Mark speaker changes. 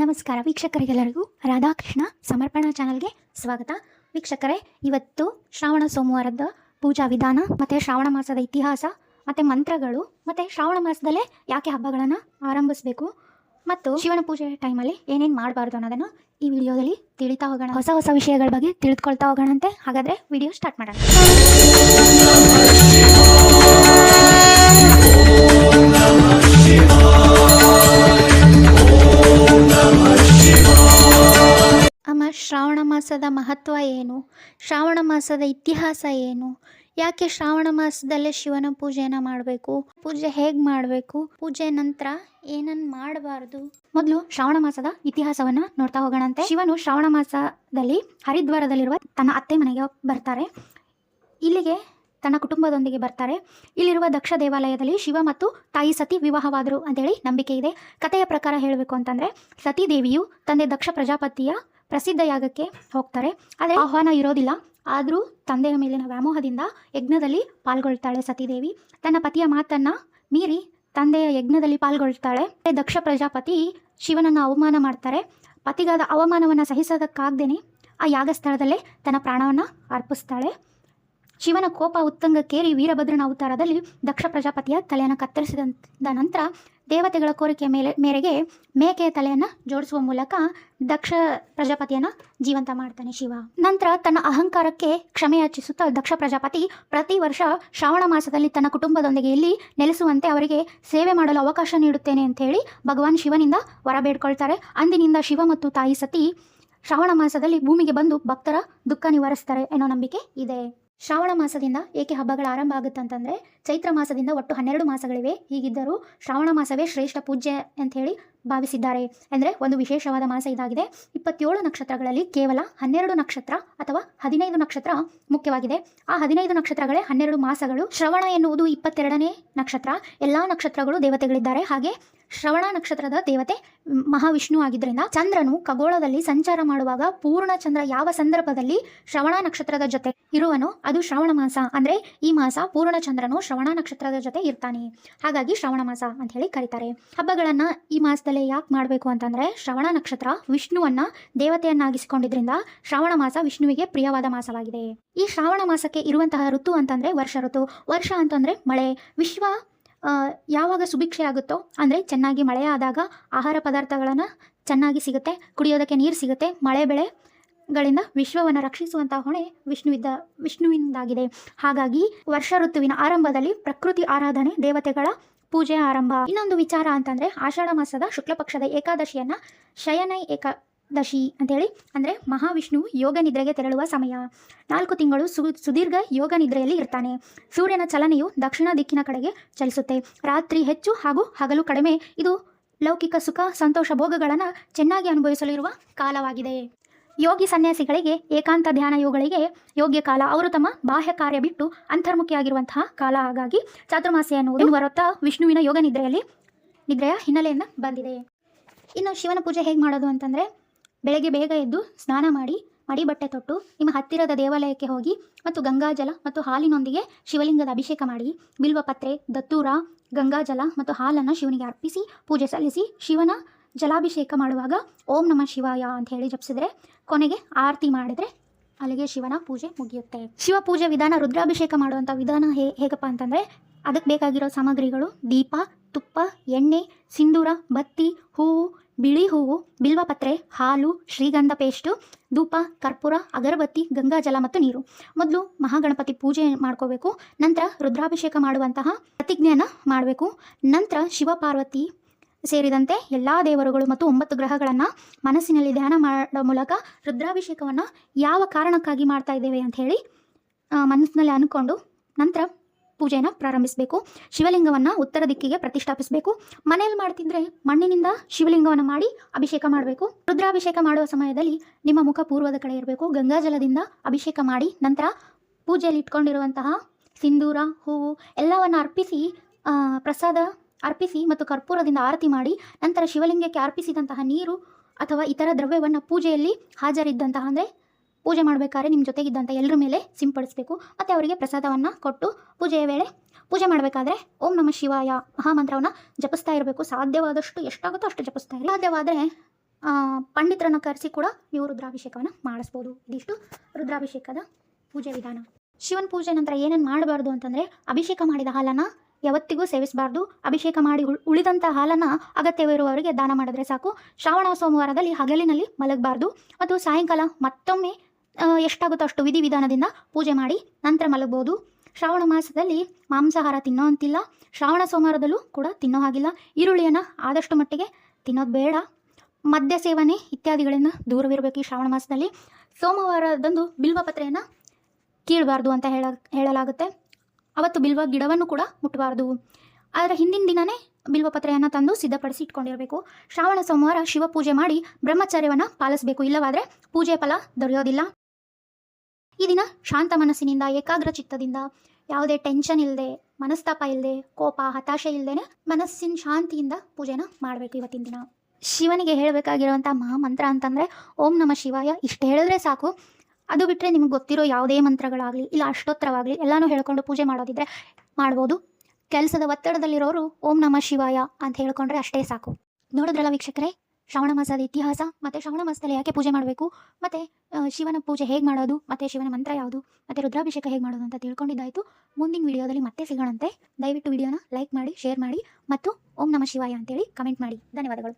Speaker 1: ನಮಸ್ಕಾರ ವೀಕ್ಷಕರಿಗೆಲ್ಲರಿಗೂ ರಾಧಾಕೃಷ್ಣ ಸಮರ್ಪಣಾ ಚಾನಲ್ಗೆ ಸ್ವಾಗತ. ವೀಕ್ಷಕರೇ, ಇವತ್ತು ಶ್ರಾವಣ ಸೋಮವಾರದ ಪೂಜಾ ವಿಧಾನ, ಮತ್ತು ಶ್ರಾವಣ ಮಾಸದ ಇತಿಹಾಸ, ಮತ್ತು ಮಂತ್ರಗಳು, ಮತ್ತು ಶ್ರಾವಣ ಮಾಸದಲ್ಲೇ ಯಾಕೆ ಹಬ್ಬಗಳನ್ನು ಆರಂಭಿಸಬೇಕು, ಮತ್ತು ಶಿವನ ಪೂಜೆ ಟೈಮಲ್ಲಿ ಏನೇನು ಮಾಡಬಾರ್ದು ಅನ್ನೋದನ್ನು ಈ ವಿಡಿಯೋದಲ್ಲಿ ತಿಳಿತಾ ಹೋಗೋಣ. ಹೊಸ ಹೊಸ ವಿಷಯಗಳ ಬಗ್ಗೆ ತಿಳಿದುಕೊಳ್ತಾ ಹೋಗೋಣಂತೆ. ಹಾಗಾದರೆ ವಿಡಿಯೋ ಸ್ಟಾರ್ಟ್ ಮಾಡೋಣ. ಮಾಸದ ಮಹತ್ವ ಏನು? ಶ್ರಾವಣ ಮಾಸದ ಇತಿಹಾಸ ಏನು? ಯಾಕೆ ಶ್ರಾವಣ ಮಾಸದಲ್ಲೇ ಶಿವನ ಪೂಜೆಯನ್ನು ಮಾಡಬೇಕು? ಪೂಜೆ ಹೇಗೆ ಮಾಡಬೇಕು? ಪೂಜೆ ನಂತರ ಏನನ್ನು ಮಾಡಬಾರ್ದು? ಮೊದಲು ಶ್ರಾವಣ ಮಾಸದ ಇತಿಹಾಸವನ್ನು ನೋಡ್ತಾ ಹೋಗೋಣಂತೆ. ಶಿವನು ಶ್ರಾವಣ ಮಾಸದಲ್ಲಿ ಹರಿದ್ವಾರದಲ್ಲಿರುವ ತನ್ನ ಅತ್ತೆ ಮನೆಗೆ ಬರ್ತಾರೆ. ಇಲ್ಲಿಗೆ ತನ್ನ ಕುಟುಂಬದೊಂದಿಗೆ ಬರ್ತಾರೆ. ಇಲ್ಲಿರುವ ದಕ್ಷ ದೇವಾಲಯದಲ್ಲಿ ಶಿವ ಮತ್ತು ತಾಯಿ ಸತಿ ವಿವಾಹವಾದರು ಅಂತೇಳಿ ನಂಬಿಕೆ ಇದೆ. ಕಥೆಯ ಪ್ರಕಾರ ಹೇಳಬೇಕು ಅಂತಂದರೆ, ಸತೀದೇವಿಯು ತಂದೆ ದಕ್ಷ ಪ್ರಜಾಪತಿಯ ಪ್ರಸಿದ್ಧ ಯಾಗಕ್ಕೆ ಹೋಗ್ತಾರೆ. ಆದರೆ ಆಹ್ವಾನ ಇರೋದಿಲ್ಲ. ಆದರೂ ತಂದೆಯ ಮೇಲಿನ ವ್ಯಾಮೋಹದಿಂದ ಯಜ್ಞದಲ್ಲಿ ಪಾಲ್ಗೊಳ್ತಾಳೆ ಸತೀದೇವಿ. ತನ್ನ ಪತಿಯ ಮಾತನ್ನು ಮೀರಿ ತಂದೆಯ ಯಜ್ಞದಲ್ಲಿ ಪಾಲ್ಗೊಳ್ತಾಳೆ. ದಕ್ಷ ಪ್ರಜಾಪತಿ ಶಿವನನ್ನು ಅವಮಾನ ಮಾಡ್ತಾರೆ. ಪತಿಗಾದ ಅವಮಾನವನ್ನು ಸಹಿಸೋದಕ್ಕಾಗ್ದೇನೆ ಆ ಯಾಗ ಸ್ಥಳದಲ್ಲೇ ತನ್ನ ಪ್ರಾಣವನ್ನು ಅರ್ಪಿಸ್ತಾಳೆ. ಶಿವನ ಕೋಪ ಉತ್ತಂಗಕ್ಕೇರಿ ವೀರಭದ್ರನ ಅವತಾರದಲ್ಲಿ ದಕ್ಷ ಪ್ರಜಾಪತಿಯ ತಲೆಯನ್ನು ಕತ್ತರಿಸಿದ ನಂತರ ದೇವತೆಗಳ ಕೋರಿಕೆಯ ಮೇಲೆ, ಮೇರೆಗೆ ಮೇಕೆಯ ತಲೆಯನ್ನು ಜೋಡಿಸುವ ಮೂಲಕ ದಕ್ಷ ಪ್ರಜಾಪತಿಯನ್ನು ಜೀವಂತ ಮಾಡ್ತಾನೆ ಶಿವ. ನಂತರ ತನ್ನ ಅಹಂಕಾರಕ್ಕೆ ಕ್ಷಮೆ ಯಾಚಿಸುತ್ತಾ ದಕ್ಷ ಪ್ರಜಾಪತಿ ಪ್ರತಿ ವರ್ಷ ಶ್ರಾವಣ ಮಾಸದಲ್ಲಿ ತನ್ನ ಕುಟುಂಬದೊಂದಿಗೆ ಇಲ್ಲಿ ನೆಲೆಸುವಂತೆ ಅವರಿಗೆ ಸೇವೆ ಮಾಡಲು ಅವಕಾಶ ನೀಡುತ್ತೇನೆ ಅಂತ ಹೇಳಿ ಭಗವಾನ್ ಶಿವನಿಂದ ವರ ಬೇಡ್ಕೊಳ್ತಾರೆ. ಅಂದಿನಿಂದ ಶಿವ ಮತ್ತು ತಾಯಿ ಸತಿ ಶ್ರಾವಣ ಮಾಸದಲ್ಲಿ ಭೂಮಿಗೆ ಬಂದು ಭಕ್ತರ ದುಃಖ ನಿವಾರಿಸ್ತಾರೆ ಅನ್ನೋ ನಂಬಿಕೆ ಇದೆ. ಶ್ರಾವಣ ಮಾಸದಿಂದ ಏಕೆ ಹಬ್ಬಗಳ ಆರಂಭ ಆಗುತ್ತೆ ಅಂತಂದರೆ ಚೈತ್ರ ಮಾಸದಿಂದ ಒಟ್ಟು ಹನ್ನೆರಡು ಮಾಸಗಳಿವೆ. ಹೀಗಿದ್ದರೂ ಶ್ರಾವಣ ಮಾಸವೇ ಶ್ರೇಷ್ಠ ಪೂಜ್ಯ ಅಂತ ಹೇಳಿ ಭಾವಿಸಿದ್ದಾರೆ. ಅಂದರೆ ಒಂದು ವಿಶೇಷವಾದ ಮಾಸ ಇದಾಗಿದೆ. ಇಪ್ಪತ್ತೇಳು ನಕ್ಷತ್ರಗಳಲ್ಲಿ ಕೇವಲ ಹನ್ನೆರಡು ನಕ್ಷತ್ರ ಅಥವಾ ಹದಿನೈದು ನಕ್ಷತ್ರ ಮುಖ್ಯವಾಗಿದೆ. ಆ ಹದಿನೈದು ನಕ್ಷತ್ರಗಳೇ ಹನ್ನೆರಡು ಮಾಸಗಳು. ಶ್ರವಣ ಎನ್ನುವುದು ಇಪ್ಪತ್ತೆರಡನೇ ನಕ್ಷತ್ರ. ಎಲ್ಲ ನಕ್ಷತ್ರಗಳು ದೇವತೆಗಳಿದ್ದಾರೆ. ಹಾಗೆ ಶ್ರವಣ ನಕ್ಷತ್ರದ ದೇವತೆ ಮಹಾವಿಷ್ಣು ಆಗಿದ್ದರಿಂದ ಚಂದ್ರನು ಖಗೋಳದಲ್ಲಿ ಸಂಚಾರ ಮಾಡುವಾಗ ಪೂರ್ಣ ಚಂದ್ರ ಯಾವ ಸಂದರ್ಭದಲ್ಲಿ ಶ್ರವಣ ನಕ್ಷತ್ರದ ಜೊತೆ ಇರುವನೋ ಅದು ಶ್ರಾವಣ ಮಾಸ. ಅಂದರೆ ಈ ಮಾಸ ಪೂರ್ಣ ಚಂದ್ರನು ಶ್ರವಣ ನಕ್ಷತ್ರದ ಜೊತೆ ಇರ್ತಾನೆ. ಹಾಗಾಗಿ ಶ್ರಾವಣ ಮಾಸ ಅಂತ ಹೇಳಿ ಕರೀತಾರೆ. ಹಬ್ಬಗಳನ್ನು ಈ ಮಾಸದಲ್ಲೇ ಯಾಕೆ ಮಾಡಬೇಕು ಅಂತಂದರೆ ಶ್ರವಣ ನಕ್ಷತ್ರ ವಿಷ್ಣುವನ್ನ ದೇವತೆಯನ್ನಾಗಿಸಿಕೊಂಡಿದ್ರಿಂದ ಶ್ರಾವಣ ಮಾಸ ವಿಷ್ಣುವಿಗೆ ಪ್ರಿಯವಾದ ಮಾಸವಾಗಿದೆ. ಈ ಶ್ರಾವಣ ಮಾಸಕ್ಕೆ ಇರುವಂತಹ ಋತು ಅಂತಂದರೆ ವರ್ಷ ಋತು. ವರ್ಷ ಅಂತಂದರೆ ಮಳೆ. ವಿಶ್ವ ಯಾವಾಗ ಸುಭಿಕ್ಷೆ ಆಗುತ್ತೋ, ಅಂದರೆ ಚೆನ್ನಾಗಿ ಮಳೆ ಆದಾಗ ಆಹಾರ ಪದಾರ್ಥಗಳನ್ನು ಚೆನ್ನಾಗಿ ಸಿಗುತ್ತೆ, ಕುಡಿಯೋದಕ್ಕೆ ನೀರು ಸಿಗುತ್ತೆ, ಮಳೆ ಬೆಳೆಗಳಿಂದ ವಿಶ್ವವನ್ನು ರಕ್ಷಿಸುವಂಥ ಹೊಣೆ ವಿಷ್ಣುವಿದ್ದ ವಿಷ್ಣುವಿನಿಂದಾಗಿದೆ ಹಾಗಾಗಿ ವರ್ಷ ಋತುವಿನ ಆರಂಭದಲ್ಲಿ ಪ್ರಕೃತಿ ಆರಾಧನೆ ದೇವತೆಗಳ ಪೂಜೆ ಆರಂಭ. ಇನ್ನೊಂದು ವಿಚಾರ ಅಂತಂದರೆ, ಆಷಾಢ ಮಾಸದ ಶುಕ್ಲ ಪಕ್ಷದ ಏಕಾದಶಿಯನ್ನು ಶಯನೈ ಏಕಾದಶಿ ಅಂತೇಳಿ. ಅಂದರೆ ಮಹಾವಿಷ್ಣುವು ಯೋಗ ನಿದ್ರೆಗೆ ತೆರಳುವ ಸಮಯ. ನಾಲ್ಕು ತಿಂಗಳು ಸು, ಸುದೀರ್ಘ ಯೋಗ ನಿದ್ರೆಯಲ್ಲಿ ಇರ್ತಾನೆ. ಸೂರ್ಯನ ಚಲನೆಯು ದಕ್ಷಿಣ ದಿಕ್ಕಿನ ಕಡೆಗೆ ಚಲಿಸುತ್ತೆ. ರಾತ್ರಿ ಹೆಚ್ಚು ಹಾಗೂ ಹಗಲು ಕಡಿಮೆ, ಇದು ಲೌಕಿಕ ಸುಖ, ಸಂತೋಷ ಭೋಗಗಳನ್ನು ಚೆನ್ನಾಗಿ ಅನುಭವಿಸಲಿರುವ ಕಾಲವಾಗಿದೆ. ಯೋಗಿ ಸನ್ಯಾಸಿಗಳಿಗೆ ಏಕಾಂತ ಧ್ಯಾನ ಯೋಗಗಳಿಗೆ ಯೋಗ್ಯ ಕಾಲ. ಅವರು ತಮ್ಮ ಬಾಹ್ಯ ಕಾರ್ಯ ಬಿಟ್ಟು ಅಂತರ್ಮುಖಿಯಾಗಿರುವಂತಹ ಕಾಲ. ಹಾಗಾಗಿ ಚಾತುರ್ಮಾಸ್ಯ ಎನ್ನುವುದು ವ್ರತ ವಿಷ್ಣುವಿನ ಯೋಗ ನಿದ್ರೆಯಲ್ಲಿ, ನಿದ್ರೆಯ ಹಿನ್ನೆಲೆಯಿಂದ ಬಂದಿದೆ. ಇನ್ನು ಶಿವನ ಪೂಜೆ ಹೇಗೆ ಮಾಡೋದು ಅಂತಂದರೆ ಬೆಳಗ್ಗೆ ಬೇಗ ಎದ್ದು ಸ್ನಾನ ಮಾಡಿ ಮಡಿ ಬಟ್ಟೆ ತೊಟ್ಟು, ನಿಮ್ಮ ಹತ್ತಿರದ ದೇವಾಲಯಕ್ಕೆ ಹೋಗಿ ಮತ್ತು ಗಂಗಾಜಲ ಮತ್ತು ಹಾಲಿನೊಂದಿಗೆ ಶಿವಲಿಂಗದ ಅಭಿಷೇಕ ಮಾಡಿ ಬಿಲ್ವಪತ್ರೆ ದತ್ತೂರ, ಗಂಗಾಜಲ ಮತ್ತು ಹಾಲನ್ನು ಶಿವನಿಗೆ ಅರ್ಪಿಸಿ, ಪೂಜೆ ಸಲ್ಲಿಸಿ, ಶಿವನ ಜಲಾಭಿಷೇಕ ಮಾಡುವಾಗ ಓಂ ನಮ ಶಿವಾಯ ಅಂತ ಹೇಳಿ ಜಪಿಸಿದ್ರೆ ಕೊನೆಗೆ ಆರತಿ ಮಾಡಿದ್ರೆ ಅಲ್ಲಿಗೆ ಶಿವನ ಪೂಜೆ ಮುಗಿಯುತ್ತೆ. ಶಿವ ಪೂಜೆ ವಿಧಾನ ರುದ್ರಾಭಿಷೇಕ ಮಾಡುವಂಥ ವಿಧಾನ ಹೇಗಪ್ಪ ಅಂತಂದರೆ ಅದಕ್ಕೆ ಬೇಕಾಗಿರೋ ಸಾಮಗ್ರಿಗಳು ದೀಪ ತುಪ್ಪ, ಎಣ್ಣೆ, ಸಿಂಧೂರ, ಬತ್ತಿ, ಹೂವು, ಬಿಳಿ ಹೂವು, ಬಿಲ್ವಪತ್ರೆ, ಹಾಲು, ಶ್ರೀಗಂಧ ಪೇಸ್ಟು, ಧೂಪ, ಕರ್ಪೂರ, ಅಗರಬತ್ತಿ ಗಂಗಾಜಲ ಮತ್ತು ನೀರು. ಮೊದಲು ಮಹಾಗಣಪತಿ ಪೂಜೆ ಮಾಡ್ಕೋಬೇಕು, ನಂತರ ರುದ್ರಾಭಿಷೇಕ ಮಾಡುವಂತಹ ಪ್ರತಿಜ್ಞೆಯನ್ನು ಮಾಡಬೇಕು. ನಂತರ ಶಿವಪಾರ್ವತಿ ಸೇರಿದಂತೆ ಎಲ್ಲ ದೇವರುಗಳು ಮತ್ತು ಒಂಬತ್ತು ಗ್ರಹಗಳನ್ನು ಮನಸ್ಸಿನಲ್ಲಿ ಧ್ಯಾನ ಮಾಡೋ ಮೂಲಕ ರುದ್ರಾಭಿಷೇಕವನ್ನು ಯಾವ ಕಾರಣಕ್ಕಾಗಿ ಮಾಡ್ತಾ ಇದ್ದೇವೆ ಅಂತ ಮನಸ್ಸಿನಲ್ಲಿ ಅಂದ್ಕೊಂಡು ನಂತರ ಪೂಜೆಯನ್ನು ಪ್ರಾರಂಭಿಸಬೇಕು. ಶಿವಲಿಂಗವನ್ನು ಉತ್ತರ ದಿಕ್ಕಿಗೆ ಪ್ರತಿಷ್ಠಾಪಿಸಬೇಕು. ಮನೆಯಲ್ಲಿ ಮಾಡ್ತಿದ್ರೆ ಮಣ್ಣಿನಿಂದ ಶಿವಲಿಂಗವನ್ನು ಮಾಡಿ ಅಭಿಷೇಕ ಮಾಡಬೇಕು. ರುದ್ರಾಭಿಷೇಕ ಮಾಡುವ ಸಮಯದಲ್ಲಿ ನಿಮ್ಮ ಮುಖ ಪೂರ್ವದ ಕಡೆ ಇರಬೇಕು. ಗಂಗಾಜಲದಿಂದ ಅಭಿಷೇಕ ಮಾಡಿ ನಂತರ ಪೂಜೆಯಲ್ಲಿ ಇಟ್ಕೊಂಡಿರುವಂತಹ ಸಿಂಧೂರ, ಹೂವು ಎಲ್ಲವನ್ನು ಅರ್ಪಿಸಿ ಪ್ರಸಾದ ಅರ್ಪಿಸಿ ಮತ್ತು ಕರ್ಪೂರದಿಂದ ಆರತಿ ಮಾಡಿ ನಂತರ ಶಿವಲಿಂಗಕ್ಕೆ ಅರ್ಪಿಸಿದಂತಹ ನೀರು ಅಥವಾ ಇತರ ದ್ರವ್ಯವನ್ನು ಪೂಜೆಯಲ್ಲಿ ಹಾಜರಿದ್ದಂತಹ ಅಂದರೆ ಪೂಜೆ ಮಾಡಬೇಕಾದ್ರೆ ನಿಮ್ಮ ಜೊತೆಗಿದ್ದಂಥ ಎಲ್ಲರ ಮೇಲೆ ಸಿಂಪಡಿಸಬೇಕು. ಮತ್ತು ಅವರಿಗೆ ಪ್ರಸಾದವನ್ನು ಕೊಟ್ಟು ಪೂಜೆಯ ವೇಳೆ ಪೂಜೆ ಮಾಡಬೇಕಾದ್ರೆ ಓಂ ನಮ ಶಿವಾಯ ಮಹಾಮಂತ್ರವನ್ನು ಜಪಿಸ್ತಾ ಇರಬೇಕು. ಸಾಧ್ಯವಾದಷ್ಟು ಎಷ್ಟಾಗುತ್ತೋ ಅಷ್ಟು ಜಪಿಸ್ತಾ ಇರಿ ಸಾಧ್ಯವಾದರೆ ಪಂಡಿತರನ್ನು ಕರೆಸಿ ಕೂಡ ನೀವು ರುದ್ರಾಭಿಷೇಕವನ್ನು ಮಾಡಿಸ್ಬೋದು. ಇದಿಷ್ಟು ರುದ್ರಾಭಿಷೇಕದ ಪೂಜೆ ವಿಧಾನ. ಶಿವನ ಪೂಜೆ ನಂತರ ಏನೇನು ಮಾಡಬಾರ್ದು ಅಂತಂದರೆ ಅಭಿಷೇಕ ಮಾಡಿದ ಹಾಲನ್ನು ಯಾವತ್ತಿಗೂ ಸೇವಿಸಬಾರ್ದು. ಅಭಿಷೇಕ ಮಾಡಿ ಉಳ್- ಉಳಿದಂಥ ಹಾಲನ್ನು ಅಗತ್ಯವಿರುವವರಿಗೆ ದಾನ ಮಾಡಿದ್ರೆ ಸಾಕು. ಶ್ರಾವಣ ಸೋಮವಾರದಲ್ಲಿ ಹಗಲಿನಲ್ಲಿ ಮಲಗಬಾರ್ದು. ಮತ್ತು ಸಾಯಂಕಾಲ ಮತ್ತೊಮ್ಮೆ ಎಷ್ಟಾಗುತ್ತೋ ಅಷ್ಟು ವಿಧಿವಿಧಾನದಿಂದ ಪೂಜೆ ಮಾಡಿ ನಂತರ ಮಲಗ್ಬೋದು. ಶ್ರಾವಣ ಮಾಸದಲ್ಲಿ ಮಾಂಸಾಹಾರ ತಿನ್ನೋ ಅಂತಿಲ್ಲ. ಶ್ರಾವಣ ಸೋಮವಾರದಲ್ಲೂ ಕೂಡ ತಿನ್ನೋ ಹಾಗಿಲ್ಲ. ಈರುಳ್ಳಿಯನ್ನು ಆದಷ್ಟು ಮಟ್ಟಿಗೆ ತಿನ್ನೋದು ಬೇಡ. ಮದ್ಯ ಸೇವನೆ ಇತ್ಯಾದಿಗಳನ್ನು ದೂರವಿರಬೇಕು ಈ ಶ್ರಾವಣ ಮಾಸದಲ್ಲಿ. ಸೋಮವಾರದಂದು ಬಿಲ್ವಪತ್ರೆಯನ್ನು ಕೀಳಬಾರ್ದು ಅಂತ ಹೇಳ, ಹೇಳಲಾಗುತ್ತೆ. ಅವತ್ತು ಬಿಲ್ವ ಗಿಡವನ್ನು ಕೂಡ ಮುಟ್ಟಬಾರ್ದು. ಅದರ ಹಿಂದಿನ ದಿನವೇ ಬಿಲ್ವಪತ್ರೆಯನ್ನು ತಂದು ಸಿದ್ಧಪಡಿಸಿ ಇಟ್ಕೊಂಡಿರಬೇಕು. ಶ್ರಾವಣ ಸೋಮವಾರ ಶಿವ ಪೂಜೆ ಮಾಡಿ ಬ್ರಹ್ಮಚರ್ಯವನ್ನು ಪಾಲಿಸಬೇಕು. ಇಲ್ಲವಾದರೆ ಪೂಜೆ ಫಲ ದೊರೆಯೋದಿಲ್ಲ. ಈ ದಿನ ಶಾಂತ ಮನಸ್ಸಿನಿಂದ, ಏಕಾಗ್ರ ಚಿತ್ತದಿಂದ, ಯಾವುದೇ ಟೆನ್ಷನ್ ಇಲ್ಲದೆ ಮನಸ್ತಾಪ ಇಲ್ಲದೆ ಕೋಪ, ಹತಾಶೆ ಇಲ್ಲದೆ ಮನಸ್ಸಿನ ಶಾಂತಿಯಿಂದ ಪೂಜೆನ ಮಾಡಬೇಕು ಇವತ್ತಿನ ದಿನ. ಶಿವನಿಗೆ ಹೇಳಬೇಕಾಗಿರುವಂಥ ಮಹಾಮಂತ್ರ ಅಂತಂದರೆ, ಓಂ ನಮ ಶಿವಾಯ, ಇಷ್ಟು ಹೇಳಿದ್ರೆ ಸಾಕು. ಅದು ಬಿಟ್ಟರೆ ನಿಮ್ಗೆ ಗೊತ್ತಿರೋ ಯಾವುದೇ ಮಂತ್ರಗಳಾಗಲಿ, ಇಲ್ಲ ಅಷ್ಟೋತ್ತರವಾಗಲಿ, ಎಲ್ಲನೂ ಹೇಳ್ಕೊಂಡು ಪೂಜೆ ಮಾಡೋದಿದ್ರೆ ಮಾಡ್ಬೋದು. ಕೆಲಸದ ಒತ್ತಡದಲ್ಲಿರೋರು ಓಂ ನಮ ಶಿವಾಯ ಅಂತ ಹೇಳ್ಕೊಂಡ್ರೆ ಅಷ್ಟೇ ಸಾಕು. ನೋಡಿದ್ರಲ್ಲ ವೀಕ್ಷಕರೇ? ಶ್ರಾವಣ ಮಾಸದ ಇತಿಹಾಸ, ಮತ್ತು ಶ್ರಾವಣ ಮಾಸದಲ್ಲಿ ಯಾಕೆ ಪೂಜೆ ಮಾಡಬೇಕು? ಮತ್ತು ಶಿವನ ಪೂಜೆ ಹೇಗೆ ಮಾಡೋದು? ಮತ್ತು ಶಿವನ ಮಂತ್ರ ಯಾವುದು? ಮತ್ತು ರುದ್ರಾಭಿಷೇಕ ಹೇಗೆ ಮಾಡೋದು ಅಂತ ತಿಳ್ಕೊಂಡಿದ್ದಾಯಿತು. ಮುಂದಿನ ವಿಡಿಯೋದಲ್ಲಿ ಮತ್ತೆ ಸಿಗೋಣಂತೆ. ದಯವಿಟ್ಟು ವಿಡಿಯೋನ ಲೈಕ್ ಮಾಡಿ, ಶೇರ್ ಮಾಡಿ, ಮತ್ತು ಓಂ ನಮ ಶಿವಾಯ ಅಂತೇಳಿ ಕಮೆಂಟ್ ಮಾಡಿ. ಧನ್ಯವಾದಗಳು.